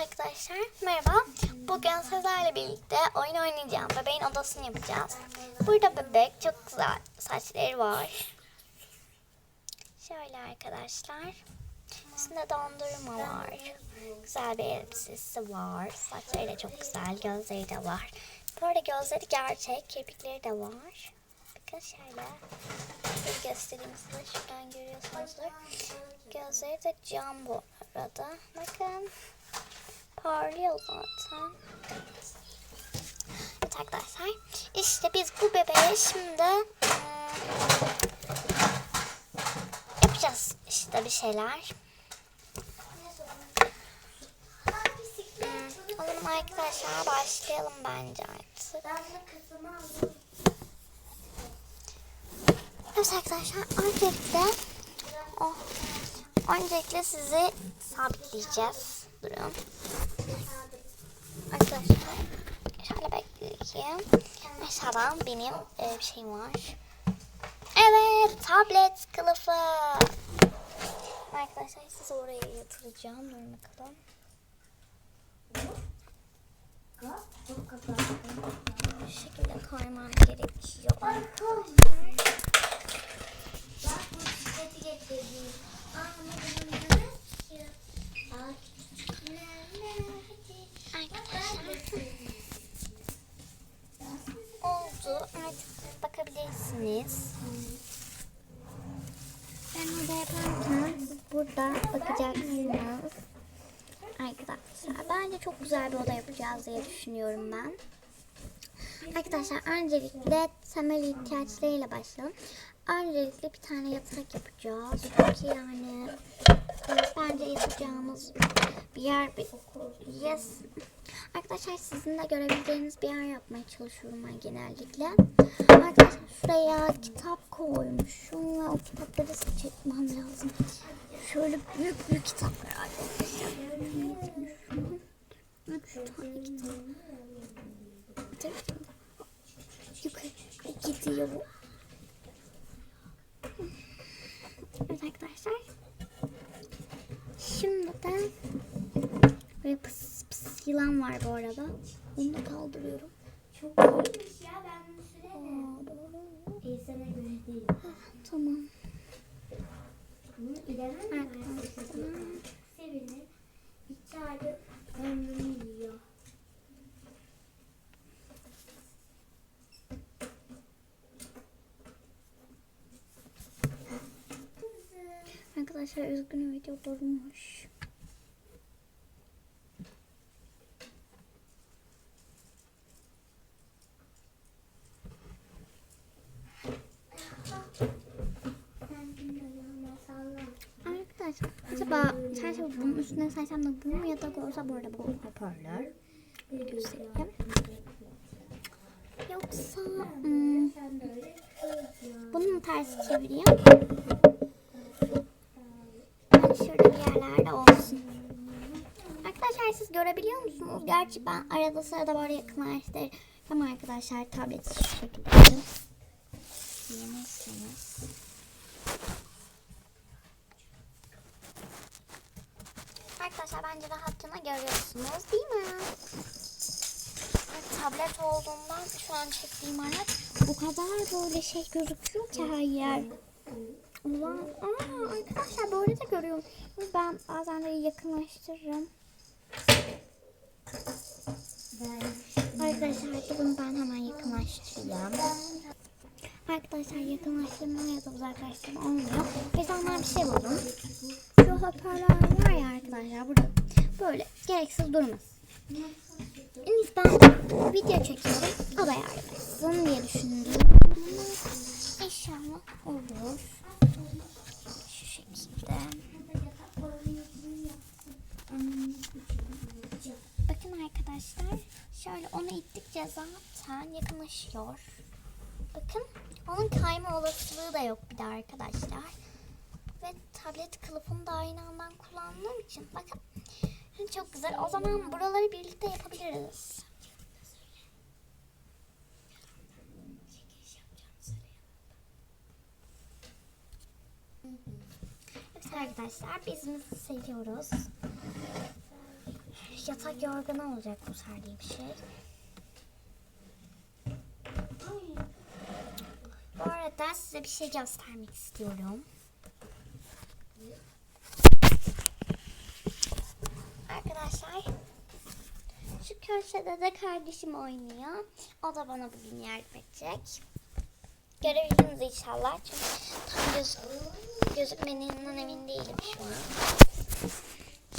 Arkadaşlar merhaba. Bugün sizlerle birlikte oyun oynayacağım. Bebeğin odasını yapacağız. Burada bebek çok güzel saçları var. Şöyle arkadaşlar. Üstünde dondurma var. Güzel bir elbisesi var. Saçları da çok güzel. Gözleri de var. Bu arada gözleri gerçek. Kirpikleri de var. Bakın şöyle. Bir göstereyim size. Şuradan görüyorsunuzdur. Gözleri de cam bu arada. Bakın. Parlıyor zaten. Evet arkadaşlar. İşte biz bu bebeğe şimdi hmm, yapacağız işte bir şeyler. O zaman arkadaşlar başlayalım bence artık. Evet arkadaşlar öncelikle oh, öncelikle sizi sabitleyeceğiz. Durun. Arkadaşlar şöyle bekleyeyim. Mesela benim e, bir şeyim var. Evet tablet kılıfı. Arkadaşlar sizi oraya yatıracağım. Durun bakalım. Bu şekilde koymam gerekiyor. Arkadaşlar oldu. Artık bakabilirsiniz. Ben burada yaparken burada bakacaksınız. Arkadaşlar bence çok güzel bir oda yapacağız diye düşünüyorum ben. Arkadaşlar öncelikle temel ihtiyaçlarıyla başlayalım. Öncelikle bir tane yatak yapacağız. Çünkü yani bence yatacağımız bir yer bir yes. Arkadaşlar sizin de görebileceğiniz bir yer yapmaya çalışıyorum ben genellikle. Arkadaşlar şuraya kitap koymuşum ve o kitapları çekmem lazım. Şöyle büyük büyük kitaplar arkadaşlar. Üç tane kitap. Yukarı gidiyor bu. Evet arkadaşlar. Şimdi de böyle pıs pıs yılan var bu arada. Onu da kaldırıyorum. Çok iyiymiş ya ben bunu sürerim. Aa, İnsana göre değil. Tamam. Bunu idemem Arkadaşlar. Sevinir. İki ayda ömrünü yiyor. Arkadaşlar üzgünüm video durmuş. Sen şimdi ayağına salla. Arkadaşlar acaba çarşafı bunun üstüne saysam da bu mu yatak olsa bu arada bu hoparlör. Bir göstereyim. Yoksa hmm, Sen böyle kızma. bunu mu ters çevireyim? Yani şurada bir yerlerde olsun. Arkadaşlar siz görebiliyor musunuz? Gerçi ben arada sırada böyle yakınlaştırırım. Ama arkadaşlar tableti şu şekilde açın. Yenirsiniz. Arkadaşlar bence rahatça görüyorsunuz değil mi? Evet, tablet olduğundan şu an çektiğim araç bu kadar böyle şey gözüküyor ki her yer. Ulan, aa, arkadaşlar böyle de görüyorum. Ben bazen de yakınlaştırırım. Arkadaşlar durun ben hemen yakınlaştırayım. Arkadaşlar yakınlaştırma ya da uzaklaştırma olmuyor. Ondan bir şey buldum. Şu hoparlör var ya arkadaşlar burada böyle gereksiz durmaz. En iyisi ben video çekerim. O da yardım diye düşündüm. İnşallah olur. Şu şekilde. Bakın arkadaşlar. Şöyle onu ittikçe zaten yakınlaşıyor. Bakın onun kayma olasılığı da yok bir de arkadaşlar. Ve tablet kılıfını da aynı anda kullandığım için bakın çok güzel. O zaman buraları birlikte yapabiliriz. Evet arkadaşlar biz seviyoruz. yatak yorganı olacak bu serdiğim şey. Bu arada size bir şey göstermek istiyorum. Arkadaşlar şu köşede de kardeşim oynuyor. O da bana bugün yardım edecek. Görebildiniz inşallah. Çünkü tam göz, gözükmediğinden emin değilim şu an.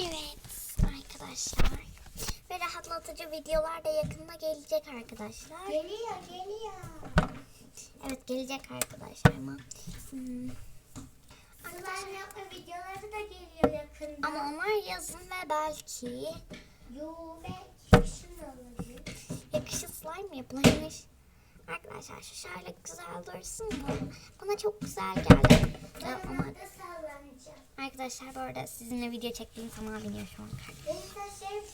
Evet arkadaşlar. Ve rahatlatıcı videolar da yakında gelecek arkadaşlar. Geliyor geliyor. Evet gelecek arkadaşlar ama hmm, Slime yapma videoları da geliyor yakında. ama onlar yazın ve belki Yo ve kışın olabilir. yakışır slime yapılmış. Arkadaşlar şu şöyle güzel dursun mu? Bana çok güzel geldi. Ben Ya ama orada sallanacağım. arkadaşlar bu arada sizinle video çektiğim zaman biniyor şu an. Saçlarım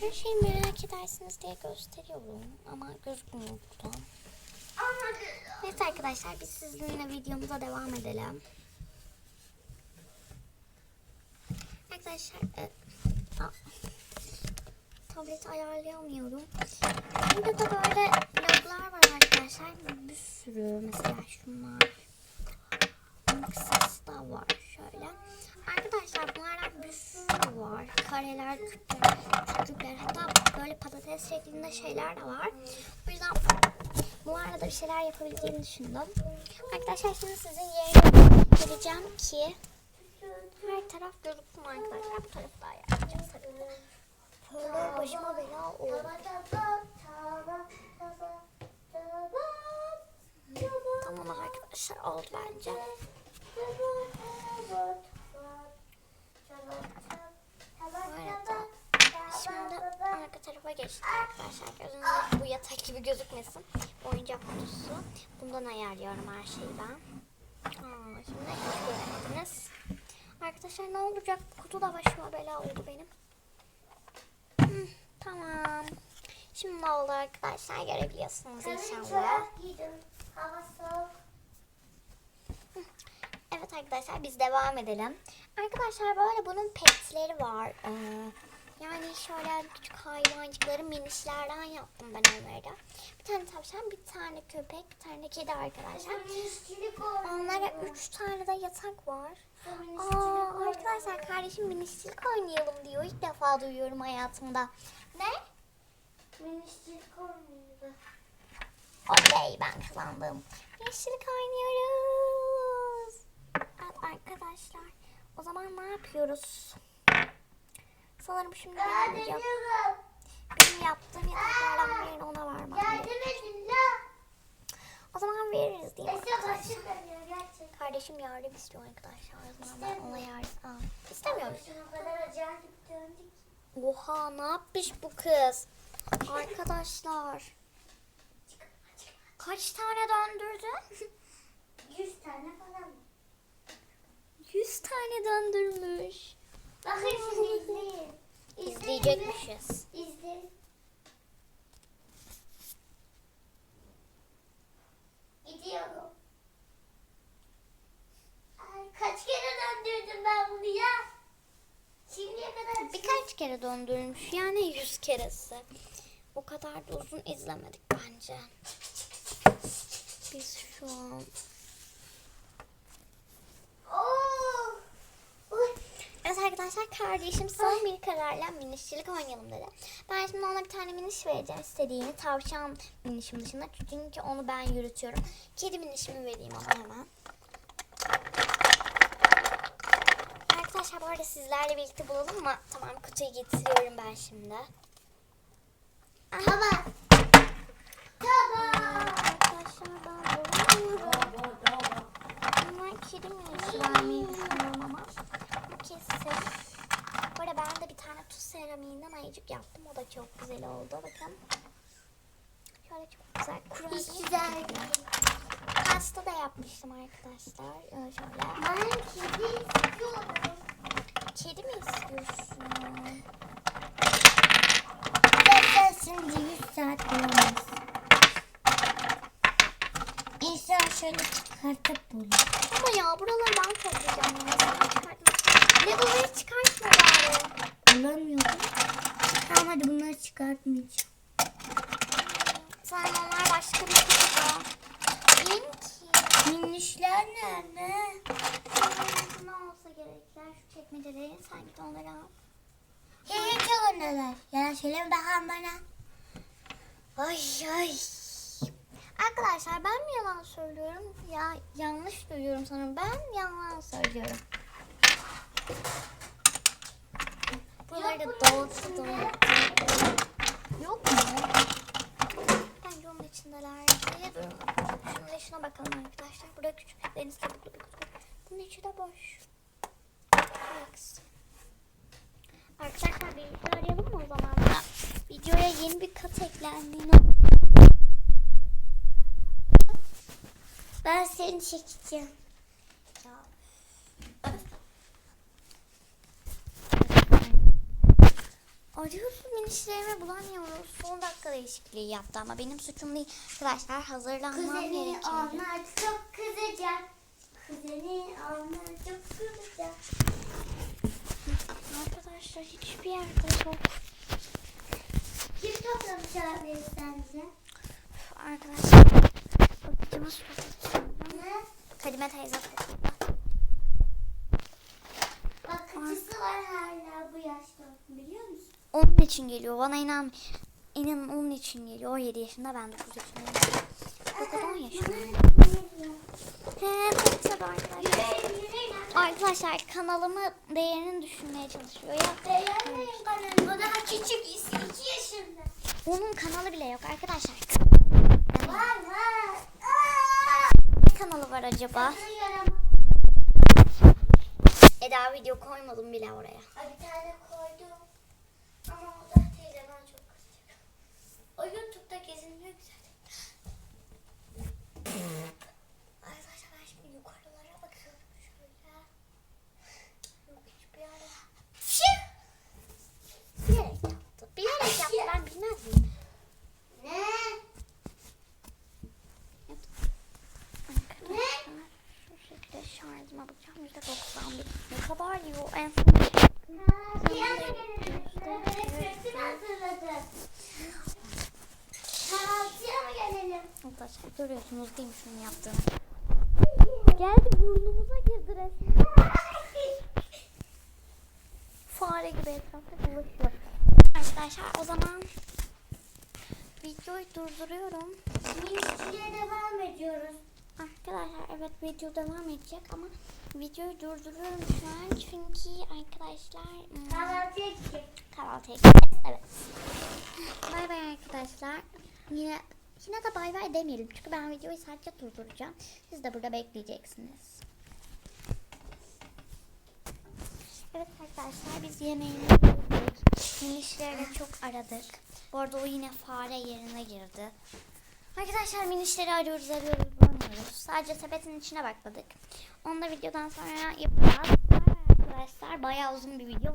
Her şeyi merak edersiniz diye gösteriyorum ama gözükmüyor burada. Ama Neyse arkadaşlar biz sizinle videomuza devam edelim. Arkadaşlar e, a- tableti ayarlayamıyorum. Burada da böyle loglar var arkadaşlar. Bir sürü mesela şunlar. Kısası da var şöyle. Arkadaşlar bunlardan bir sürü var. Kareler, küpler, küçükler hatta böyle patates şeklinde şeyler de var. O yüzden bunlarla da bir şeyler yapabileceğimi düşündüm. Arkadaşlar şimdi sizin yerine geleceğim ki taraf gözüksün arkadaşlar. Bu tarafı da ayarlayacağım tabii. Şöyle başıma bela oldu. Tamam arkadaşlar oldu bence. Tarafa geçtik arkadaşlar. Gözünüzde bu yatak gibi gözükmesin. Oyuncak kutusu. Bundan ayarlıyorum her şeyi ben. Aa, şimdi. Arkadaşlar ne olacak? Kutu da başıma bela oldu benim. Hı, tamam. Şimdi ne oldu arkadaşlar görebiliyorsunuz inşallah. Hava soğuk. Evet arkadaşlar biz devam edelim. Arkadaşlar böyle bunun petleri var. Ee, yani şöyle küçük hayvancıkları minişlerden yaptım ben onları da. Bir tane tavşan, bir tane köpek, bir tane de kedi arkadaşlar. Onlara üç tane de yatak var. Aa, arkadaşlar kardeşim minişçilik oynayalım diyor. İlk defa duyuyorum hayatımda. Ne? Minişçilik oynuyordu. Oley ben kazandım. Minişçilik oynuyoruz. Evet arkadaşlar. O zaman ne yapıyoruz? Sanırım şimdi Yardım benim, yap- ediyorum. benim yaptığım yataklardan birini ona vermem Yardım edin la. O zaman veririz değil mi arkadaşlar? Kardeşim yardım istiyor arkadaşlar. O zaman ben ona yardım... Aa, istemiyormuş. Oha ne yapmış bu kız? Arkadaşlar. Kaç tane döndürdün? 100 tane falan. 100 tane döndürmüş. Bakın şimdi izleyin. İzleyecekmişiz. Gidiyorum. Ay, kaç kere döndürdüm ben bunu ya? Şimdiye kadar Birkaç kere döndürmüş yani 100 keresi. O kadar da uzun izlemedik bence. Biz şu an... arkadaşlar kardeşim son bir kararla minişçilik oynayalım dedi. Ben şimdi ona bir tane miniş vereceğim istediğini. Tavşan minişim dışında. Çünkü onu ben yürütüyorum. Kedi minişimi vereyim ona hemen. Arkadaşlar bu arada sizlerle birlikte bulalım mı? Tamam kutuyu getiriyorum ben şimdi. Aha. Tamam. Tamam. Arkadaşlar ben bulamıyorum. Bunlar kedi minişi vermeyi düşünüyorum ama. Bu kesin. Bu arada ben de bir tane tuz seramiğinden ayıcık yaptım. O da çok güzel oldu. Bakın. Şöyle çok güzel. Kurabiye. Hiç güzel. Pasta da yapmıştım arkadaşlar. Ee, Şöyle. Ben kedi istiyorum. Kedi mi istiyorsun? Zaten şimdi 100 saat bulamaz. İnsan şöyle çıkartıp bulur. Ama ya buraları ben toplayacağım. Ya. Sen çıkartma. Legoları çıkartma bari. Bulamıyorum. çıkartmayacağım. Sonra onlar başka bir kutuda. Bilmiyorum ki. Minişler nerede? Ne olsa gerekler şu çekmeceleri sen git onları al. Hiç ondalar. Yalan söyleme bakalım bana. Ay ay. Arkadaşlar ben mi yalan söylüyorum ya yanlış duyuyorum sanırım. Ben yalan söylüyorum. Bunları da dağıttım. Yok mu? Bence onun içindeler. Şöyle durun. Şimdi şuna bakalım arkadaşlar. Burada küçük deniz kabuklu bir kutu. Bunun içi de boş. Arkadaşlar birlikte arayalım mı o zaman? da? Videoya yeni bir kat eklendiğini Ben seni çekeceğim. Arıyoruz minişlerimi bulamıyoruz. Son dakika değişikliği yaptı ama benim suçum değil. Arkadaşlar hazırlanmam Kuzeni gerekiyor. onlar çok kızacak. Kuzeni onlar çok kızacak. Arkadaşlar hiçbir yerde yok. Kim toplamış abi sence? Arkadaşlar bakıcımız? Kadime teyze topladı. Onun için geliyor. Bana inan. İnanın onun için geliyor. O 7 yaşında ben 9 yaşındayım. 9 10 yaşındayım. Arkadaşlar. Kanalımı değerini düşürmeye çalışıyor ya. Beğenmeyin kanalımı. O daha küçük 2 yaşında. Onun kanalı bile yok arkadaşlar. Var var. Kanalı var acaba? Eda video koymadım bile oraya. Ay, Bir tane koydum. Ama o da teyzemden çok kızacak. O YouTube'da geziniyor güzel. Arkadaşlar ben şimdi yukarılara bakıyorum şöyle. Yok hiçbir yerde. Şık! Bilerek yaptı. Bilerek yaptı ben bilmez miyim? Ne? Arkadaşlar şu şekilde şarjıma bakacağım. %91. Ne kadar diyor en son. Ha, piyano gelelim. Resim hazırladım. Kahvaltıya mı gelelim? Arkadaşlar görüyorsunuz değil mi şunu yaptığını? Geldi burnumuza girdi resmen. Fare gibi etrafta dolaşıyor. Arkadaşlar o zaman videoyu durduruyorum. Minikçiye devam ediyoruz. Arkadaşlar evet video devam edecek ama videoyu durduruyorum şu an çünkü arkadaşlar hmm, Kahvaltıya gidecek. kahvaltıya gideceğiz. Evet. Bay bay arkadaşlar. Yine yine de bay bay demeyelim çünkü ben videoyu sadece durduracağım. Siz de burada bekleyeceksiniz. Evet arkadaşlar biz yemeğini yedik. Minişleri çok aradık. Bu arada o yine fare yerine girdi. Arkadaşlar minişleri arıyoruz arıyoruz bulamıyoruz. Sadece sepetin içine bakladık. Onu da videodan sonra yapacağız. Arkadaşlar. Bayağı uzun bir video.